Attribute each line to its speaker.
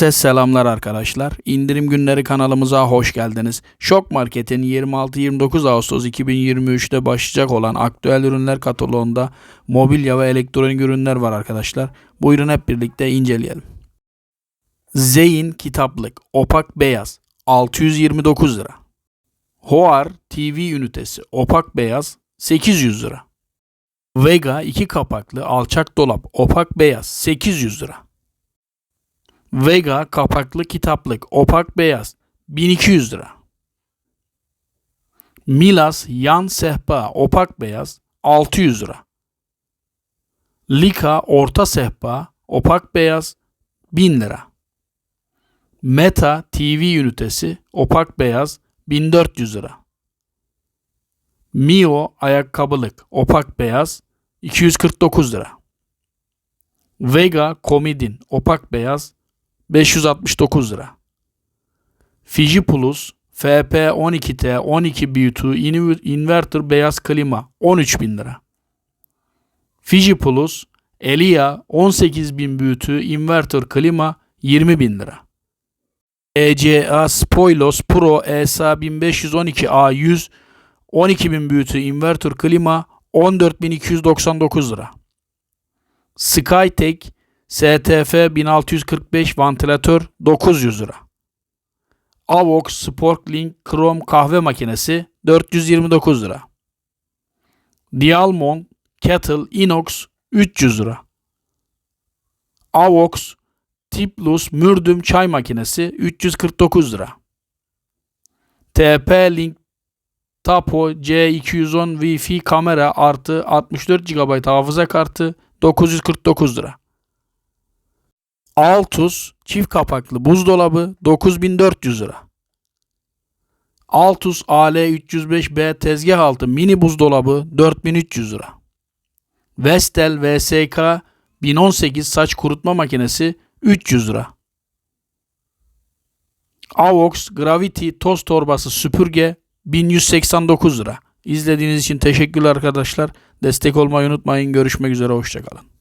Speaker 1: Herkese selamlar arkadaşlar. İndirim günleri kanalımıza hoş geldiniz. Şok Market'in 26-29 Ağustos 2023'te başlayacak olan aktüel ürünler kataloğunda mobilya ve elektronik ünler var arkadaşlar. Buyurun hep birlikte inceleyelim. Zeyn kitaplık opak beyaz 629 lira. Hoar TV ünitesi opak beyaz 800 lira. Vega 2 kapaklı alçak dolap opak beyaz 800 lira. Vega kapaklı kitaplık opak beyaz 1200 lira. Milas yan sehpa opak beyaz 600 lira. Lika orta sehpa opak beyaz 1000 lira. Meta TV ünitesi opak beyaz 1400 lira. Mio ayakkabılık opak beyaz 249 lira. Vega Komidin opak beyaz 569 lira. Fiji Plus FP12T 12 BU2 inverter beyaz klima 13.000 lira. Fiji Plus Elia 18.000 BU2 inverter klima 20.000 lira. ECA Spoilos Pro ESA 1512A100 12.000 BU2 inverter klima 14.299 lira. Skytech STF 1645 vantilatör 900 lira. Avox Sportlink Chrome kahve makinesi 429 lira. Dialmon Kettle Inox 300 lira. Avox Tiplus Mürdüm çay makinesi 349 lira. TP-Link Tapo C210 Wi-Fi kamera artı 64 GB hafıza kartı 949 lira. Altus çift kapaklı buzdolabı 9400 lira. Altus AL305B tezgah altı mini buzdolabı 4300 lira. Vestel VSK 1018 saç kurutma makinesi 300 lira. Avox Gravity toz torbası süpürge 1189 lira. İzlediğiniz için teşekkürler arkadaşlar. Destek olmayı unutmayın. Görüşmek üzere. Hoşçakalın.